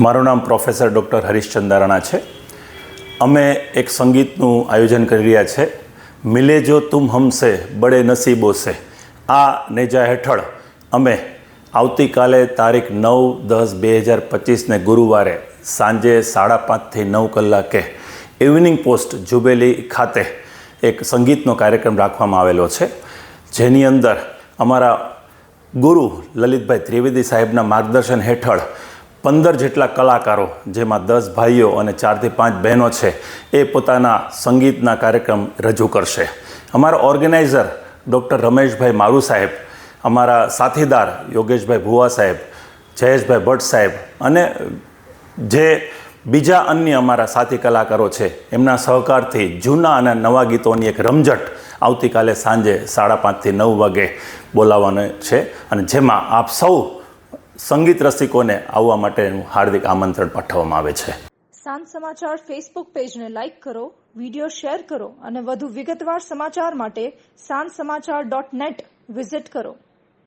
મારું નામ professor doctor હરીશચંદ Rana છે. અમે એક સંગીતનું આયોજન કરી રહ્યા છે. મિલે જો તુમ હમસે, બડે નસીબો સે. આ નેજા હેઠળ અમે આવતીકાલે તારીખ નવ દસ બે હજાર પચીસને ગુરુવારે સાંજે સાડા પાંચથી નવ કલાકે ઇવનિંગ પોસ્ટ જુબેલી ખાતે એક સંગીતનો કાર્યક્રમ રાખવામાં આવેલો છે. જેની અંદર અમારા ગુરુ લલિતભાઈ ત્રિવેદી સાહેબના માર્ગદર્શન હેઠળ પંદર જેટલા કલાકારો, જેમાં દસ ભાઈઓ અને ચારથી પાંચ બહેનો છે, એ પોતાના સંગીતના કાર્યક્રમ રજૂ કરશે. અમારા ઓર્ગેનાઇઝર ડૉક્ટર રમેશભાઈ મારુ સાહેબ, અમારા સાથીદાર યોગેશભાઈ ભુવા સાહેબ, જયેશભાઈ ભટ્ટ સાહેબ અને જે બીજા અન્ય અમારા સાથી કલાકારો છે, એમના સહકારથી જૂના અને નવા ગીતોની એક રમઝટ આવતીકાલે સાંજે સાડા પાંચથી નવ વાગે બોલાવવાનું છે. અને જેમાં આપ સૌ સંગીત રસિકોને આવવા માટેનું હાર્દિક આમંત્રણ પાઠવવામાં આવે છે. સાંજ સમાચાર ફેસબુક પેજને લાઇક કરો વીડિયો શેર કરો અને વધુ વિગતવાર સમાચાર માટે સાંજ સમાચાર ડોટ નેટ વિઝિટ કરો.